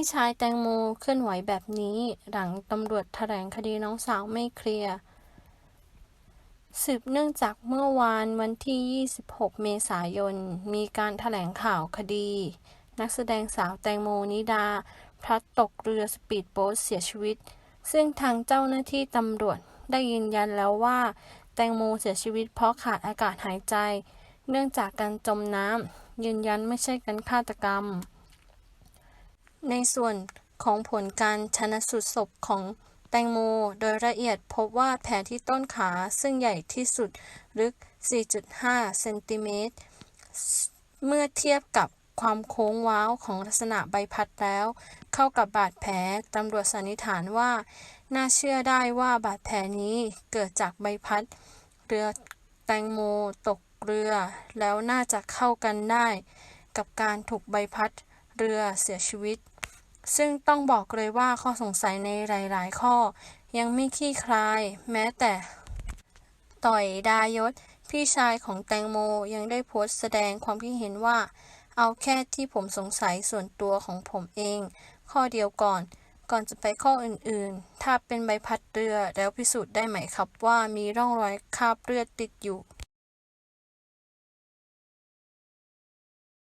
พี่ชายแตงโมเคลื่อนไหวแบบนี้ หลังตำรวจแถลงคดีน้องสาวไม่เคลียร์สืบเนื่องจากเมื่อวานวันที่ 26 เมษายน มีการแถลงข่าวคดี นักแสดงสาวแตงโมนิดา พลัดตกเรือสปีดโบ๊ทเสียชีวิต ซึ่งทางเจ้าหน้าที่ตำรวจได้ยืนยันแล้วว่า แตงโมเสียชีวิตเพราะขาดอากาศหายใจ เนื่องจากการจมน้ำยืนยันไม่ใช่การฆาตกรรม ในส่วนของผลการชนะสูตรศพของแตงโมโดยละเอียดพบว่าแผลที่ต้นขาซึ่งใหญ่ที่สุดลึก 4.5 เซนติเมตร เมื่อเทียบกับความโค้งว้าวของลักษณะใบพัดแล้ว เข้ากับบาดแผลตำรวจสันนิษฐานว่า น่าเชื่อได้ว่าบาดแผลนี้เกิดจากใบพัด เรือแตงโมตกเรือ แล้วน่าจะเข้ากันได้ กับการถูกใบพัดเรือเสียชีวิต ซึ่งต้องบอกเลยว่าข้อสงสัยในหลาย ๆ ข้อ ยังไม่คลี่คลาย แม้แต่ต่อยดายศ พี่ชายของแตงโมยังได้โพสต์แสดงความคิดเห็นว่า เอาแค่ที่ผมสงสัยส่วนตัวของผมเอง ข้อเดียวก่อน ก่อนจะไปข้ออื่น ๆ ถ้าเป็นใบพัดเรือแล้วพิสูจน์ได้ไหมครับว่ามีร่องรอยคราบเลือดติดอยู่